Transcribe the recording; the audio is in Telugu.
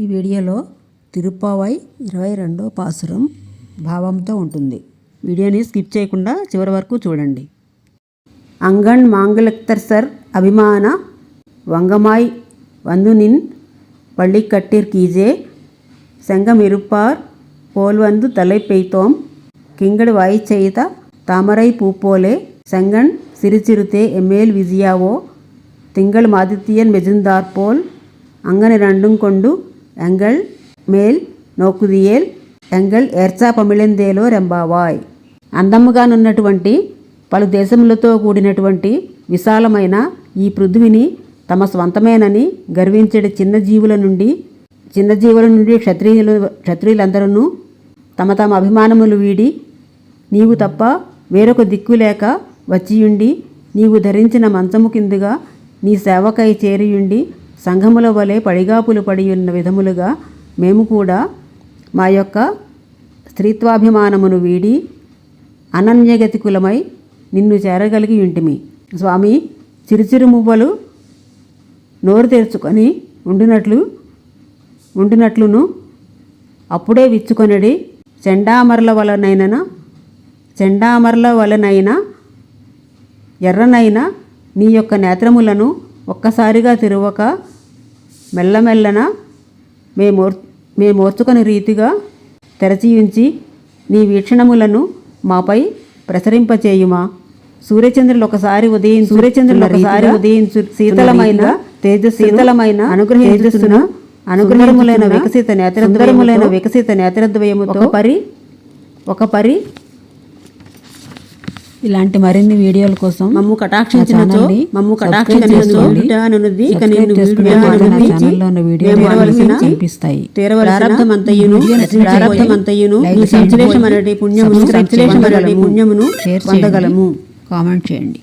ఈ వీడియోలో తిరుప్పావై ఇరవై రెండో పాసురం భావంతో ఉంటుంది వీడియోని స్కిప్ చేయకుండా చివరి వరకు చూడండి అంగణ్ మాంగళక్తర్ సర్ అభిమాన వంగమాయ్ వందునిన్ பள்ளிக்கட்டிற் கீஜே செங்கமிருப்பார் போல்வந்து தலை பெய்தோம் கிங்கடு வாய் செய்த தாமரை பூப்போலே செங்கன் சிறுசிறுத்தே எம்மேல் விஜயாவோ திங்கள் மாதித்தியன் மெஜுந்தாற்போல் అంగని రెండుం కొండు ఎంగళ్ మేల్ నోకుదియేల్ ఎంగల్ ఎర్చా పమిళందేలో రెంబావాయ్ అందముగానున్నటువంటి పలు దేశములతో కూడినటువంటి విశాలమైన ఈ పృథ్వీని తమ స్వంతమేనని గర్వించడి చిన్న జీవుల నుండి చిన్న జీవుల నుండి క్షత్రియులు క్షత్రియులందరూ తమ తమ అభిమానములు వీడి నీవు తప్ప వేరొక దిక్కు లేక వచ్చియుండి నీవు ధరించిన మంచము కిందుగా నీ సేవకై చేరియుండి సంఘముల వలె పడిగాపులు పడి ఉన్న విధములుగా మేము కూడా మా యొక్క స్త్రీత్వాభిమానమును వీడి అనన్యగతికులమై నిన్ను చేరగలిగి ఉంటిమి. స్వామి చిరుచిరుమువ్వలు నోరు తెరుచుకొని ఉండినట్లు ఉండినట్లును అప్పుడే విచ్చుకొనడి చెండామరల వలనైన చెండామరల వలనైనా ఎర్రనైన నీ యొక్క నేత్రములను ఒక్కసారిగా తెరవక మెల్లమెల్లన మేమోర్ మేమోర్చుకొని రీతిగా తెరచి ఉంచి నీ వీక్షణములను మాపై ప్రసరింపచేయుమా? సూర్యచంద్రులు ఒకసారి ఉదయం సూర్యచంద్రులు ఒకసారి ఉదయించు శీతలమైన తేజ శీతలమైన అనుగ్రహిస్తున్న అనుగ్రహములైన వికసిత నేత్రద్వయములైన వికసిత నేత్రద్వయముతో పరి ఒక పరి ఇలాంటి మరిన్ని వీడియోల కోసం మమ్ము కటాక్షించినచో మమ్ము కటాక్షించినచో అనునది ఇక వీడియో కనిపిస్తాయి ప్రారంభమంతయును ప్రారంభమంతయును నీ సంశ్లేషం అనేది పుణ్యమును సంశ్లేషం అనేది పుణ్యమును పొందగలము. కామెంట్ చేయండి.